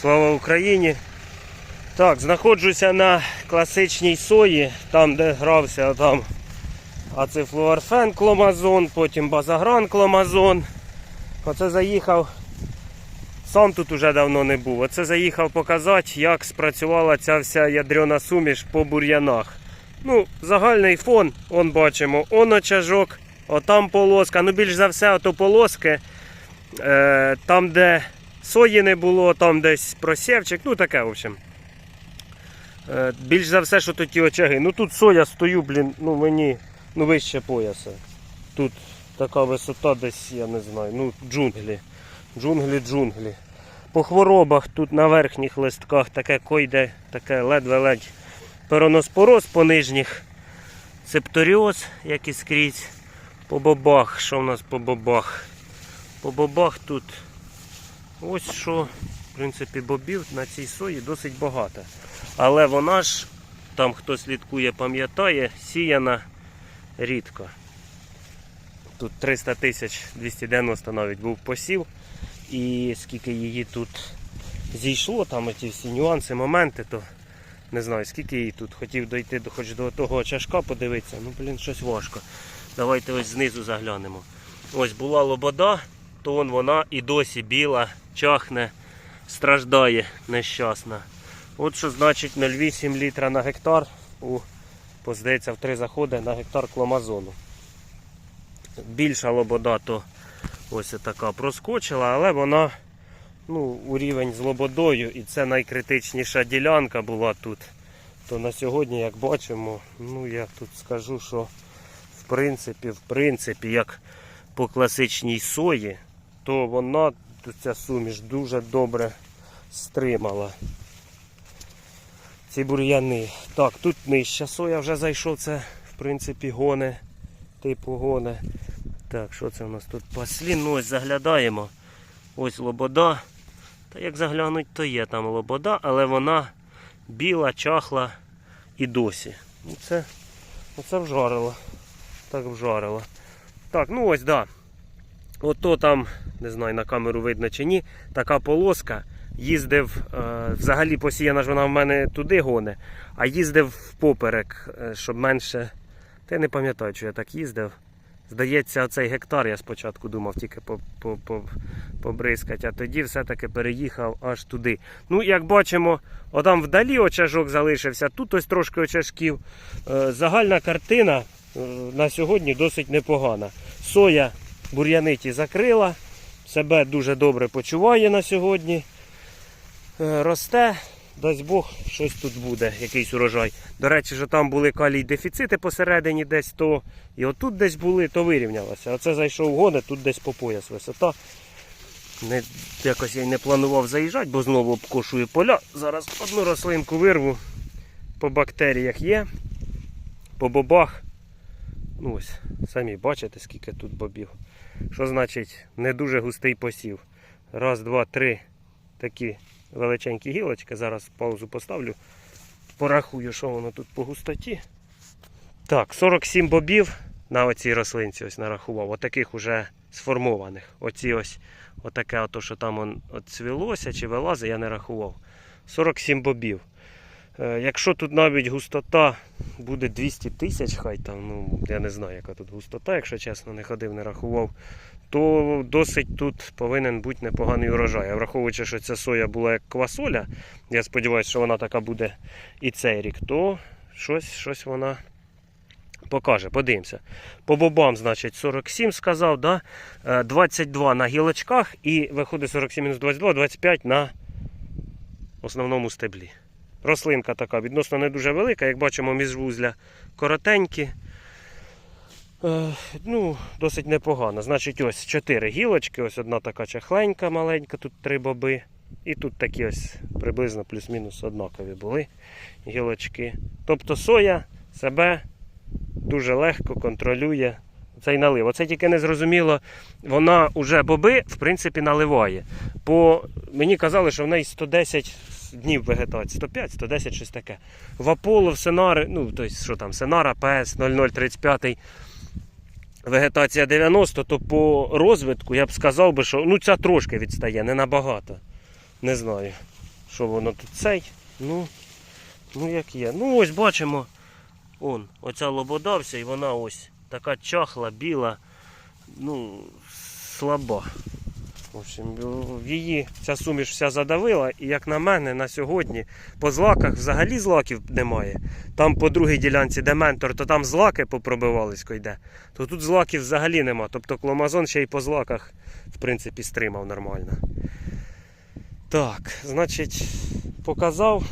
Слава Україні! Так, знаходжуся на класичній сої, там де грався там ацифлуарфен кломазон, потім базагран кломазон. Оце заїхав. Сам тут уже давно не був. Оце заїхав показати, як спрацювала ця вся ядрена суміш по бур'янах. Ну, загальний фон, он бачимо, он очажок, отам полоска. Ну, більш за все, ото полоски. Е, там, де сої не було, там десь просєвчик, ну таке, в общем. Е, більш за все, що тут ті очаги. Ну тут соя стою, блін, ну мені ну вище пояса. Тут така висота десь, я не знаю, ну джунглі. Джунглі, джунглі. По хворобах тут на верхніх листках таке койде, таке ледве-ледь пероноспороз по нижніх. Септоріоз, як і скрізь. По бобах. Що в нас по бобах? По бобах тут ось що. В принципі, бобів на цій сої досить багато. Але вона ж, там хто слідкує, пам'ятає, сіяна рідко. Тут 300 тисяч 290 навіть був посів. І скільки її тут зійшло, там ті всі нюанси, моменти, то не знаю, скільки її тут. Хотів дойти до, хоч до того чашка подивитися, ну блін, щось важко. Давайте ось знизу заглянемо. Ось була лобода, то вон вона і досі біла, чахне, страждає нещасна. От що значить 0,8 літра на гектар у, поздається, в три заходи на гектар кломазону. Більша лобода, то ось така проскочила, але вона ну, у рівень з лободою, і це найкритичніша ділянка була тут. То на сьогодні, як бачимо, ну я тут скажу, що в принципі, в принципі, як по класичній сої, то вона, ця суміш, дуже добре стримала ці бур'яни. Так, тут нижча соя вже зайшов, це в принципі гони, типу гони. Так, що це у нас тут паслін? Ну ось заглядаємо. Ось лобода. Та як заглянуть, то є там лобода, але вона біла, чахла і досі. Ну, Це, оце вжарило. Так вжарило. Так, ну ось, да. Ото там, не знаю, на камеру видно чи ні, така полоска. Їздив, е, взагалі посіяна ж вона в мене туди гоне, а їздив поперек, е, щоб менше. Я не пам'ятаю, що я так їздив. Здається, оцей гектар я спочатку думав тільки по- по- по- побризкати, а тоді все-таки переїхав аж туди. Ну, як бачимо, отам вдалі очажок залишився, тут ось трошки очажків. Е, Загальна картина на сьогодні досить непогана. Соя бур'яниті закрила, себе дуже добре почуває на сьогодні. Е, Росте, дасть Бог, щось тут буде, якийсь урожай. До речі, що там були калій дефіцити посередині десь то, і отут десь були, то вирівнялося. Оце зайшов гони, тут десь по пояс висота. Не, якось я й не планував заїжджати, бо знову обкошую поля. Зараз одну рослинку вирву. По бактеріях є, по бобах. Ну ось, самі бачите, скільки тут бобів. Що значить не дуже густий посів. Раз, два, три такі величенькі гілочки. Зараз паузу поставлю. Порахую, що воно тут по густоті. Так, 47 бобів на оцій рослинці ось нарахував. Отаких уже сформованих. Оці ось, отаке, ото, що там он, цвілося чи вилазить, я не рахував. 47 бобів. Е, Якщо тут навіть густота буде 200 тисяч, хай там, ну я не знаю, яка тут густота, якщо чесно, не ходив, не рахував, то досить тут повинен бути непоганий урожай. А враховуючи, що ця соя була як квасоля, я сподіваюся, що вона така буде і цей рік, то щось, щось вона покаже. Подивимося. По бобам, значить, 47 сказав, да? Е, 22 на гілочках і виходить 47-22, 25 на основному стеблі. Рослинка така відносно не дуже велика, як бачимо, міжвузля коротенькі. Е, ну, досить непогано. Значить, ось 4 гілочки, ось одна така чахленька, маленька, тут три боби. І тут такі ось приблизно плюс-мінус однакові були гілочки. Тобто соя себе дуже легко контролює цей налив. Оце тільки не зрозуміло, вона вже боби, в принципі, наливає. По мені казали, що в неї 110 днів вегетації, 105, 110, щось таке. В Аполло, в Сенари, ну, тобто, що там, Сенара, ПС 0035, вегетація 90, то по розвитку я б сказав би, що ну, ця трошки відстає, не набагато. Не знаю. що воно тут цей. Ну, ну як є. Ну ось бачимо. Он, оця лобода вся, і вона ось така чахла, біла, ну, слаба. В общем, її ця суміш вся задавила, і як на мене, на сьогодні по злаках взагалі злаків немає. Там по другій ділянці, де ментор, то там злаки попробивались йде. То тут злаків взагалі нема. Тобто кломазон ще й по злаках, в принципі, стримав нормально. Так, значить, показав.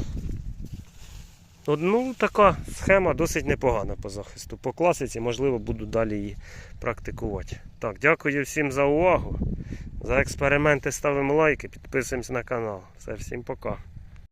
От, Ну, така схема досить непогана по захисту. По класиці, можливо, буду далі її практикувати. Так, дякую всім за увагу. За експерименти ставимо лайки, підписуємось на канал. Все, всім пока.